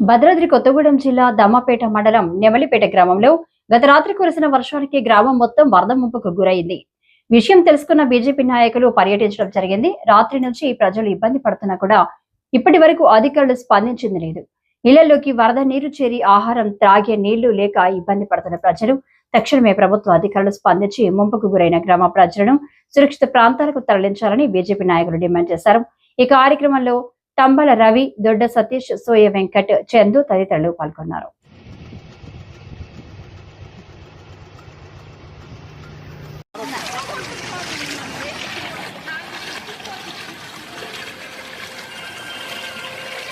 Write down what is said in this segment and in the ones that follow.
భద్రాద్రి కొత్తగూడెం జిల్లా దమ్మపేట మండలం నెమలిపేట గ్రామంలో గత రాత్రి కురిసిన వర్షానికి గ్రామం మొత్తం వరద ముంపుకు గురైంది. విషయం తెలుసుకున్న బీజేపీ నాయకులు పర్యటించడం జరిగింది. రాత్రి నుంచి ప్రజలు ఇబ్బంది పడుతున్నా కూడా ఇప్పటి వరకు అధికారులు స్పందించింది లేదు. ఇళ్ళలోకి వరద నీరు చేరి ఆహారం త్రాగే నీళ్ళు లేక ఇబ్బంది పడుతున్న ప్రజలు తక్షణమే ప్రభుత్వ అధికారులు స్పందించి ముంపుకు గురైన గ్రామ ప్రజలను సురక్షిత ప్రాంతాలకు తరలించాలని బీజేపీ నాయకులు డిమాండ్ చేశారు. ఈ కార్యక్రమంలో తంబల రవి దొడ్డ సతీష్ సోయ వెంకట్ చందు తదితరులు పాల్గొన్నారు.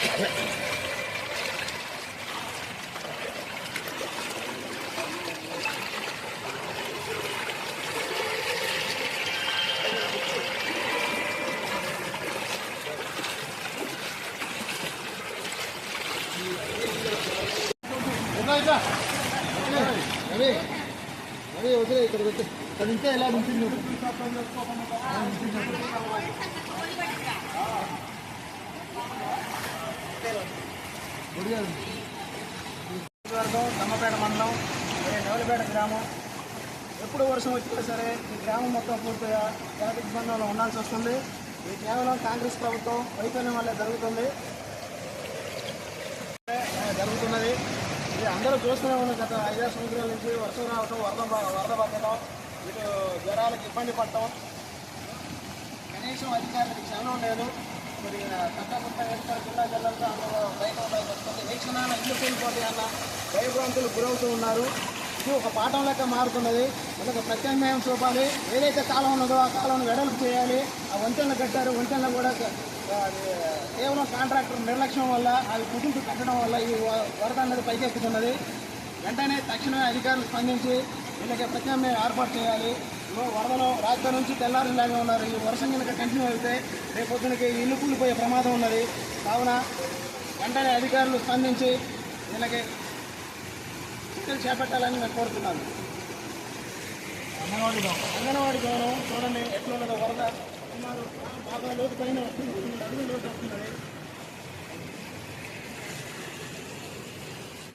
అదే అదే వదిలే ఇక్కడ వచ్చి అది ఇంకా ఎలా ఉంటుంది? నియోజకవర్గం దమ్మపేట మండలం మరియు నెవలిపేట గ్రామం ఎప్పుడు వర్షం వచ్చినా సరే ఈ గ్రామం మొత్తం పూర్తిగా ట్రాఫిక్ ఇబ్బందుల్లో ఉండాల్సి వస్తుంది. ఇది కేవలం కాంగ్రెస్ ప్రభుత్వం వైఫల్యం వల్లే జరుగుతుంది. జరుగుతున్నది. అందరూ చూస్తూనే ఉన్నాం గత ఐదారు సంవత్సరాల నుంచి వర్షం రావటం వరద వరద పడటం ఇటు జ్వరాలకు ఇబ్బంది పడటం. కనీసం అధికారులకు క్షణం లేదు. మరి తప్పకుండా వేస్తారు జిల్లా జిల్లాలతో అందరూ బయట ఉండాల్సి వస్తుంది. ఏ క్షణాన ఇల్లు కోల్పోతే అన్న భయభ్రాంతులు గురవుతూ ఉన్నారు. ఇది ఒక పాఠం లెక్క మారుతున్నది. మనకు ప్రత్యామ్నాయం చూపాలి. ఏదైతే కాలం ఉన్నదో ఆ కాలం వెడల్పు చేయాలి. ఆ వంతెనలు కట్టారు. వంతెనలు కూడా కేవలం కాంట్రాక్టర్ నిర్లక్ష్యం వల్ల అవి కుటుంబ కట్టడం వల్ల ఈ వరద అనేది పైకెక్కుతున్నది వెంటనే తక్షణమే అధికారులు స్పందించి వీళ్ళకి ప్రత్యామ్నాయం ఏర్పాటు చేయాలి. వరదలో రాత్రి నుంచి తెల్లారిలాగా ఉన్నారు. ఈ వర్షం కనుక కంటిన్యూ అయితే రేపు పొద్దునకి ఇల్లు కూలిపోయే ప్రమాదం ఉన్నది. కావున వెంటనే అధికారులు స్పందించి వీళ్ళకి చర్యలు చేపట్టాలని నేను కోరుతున్నాను అంగన్వాడీ భవనం. అంగన్వాడీ భవనం చూడండి ఎట్లా ఉన్నదో వరద. సుమారు బాగా లోతు పైన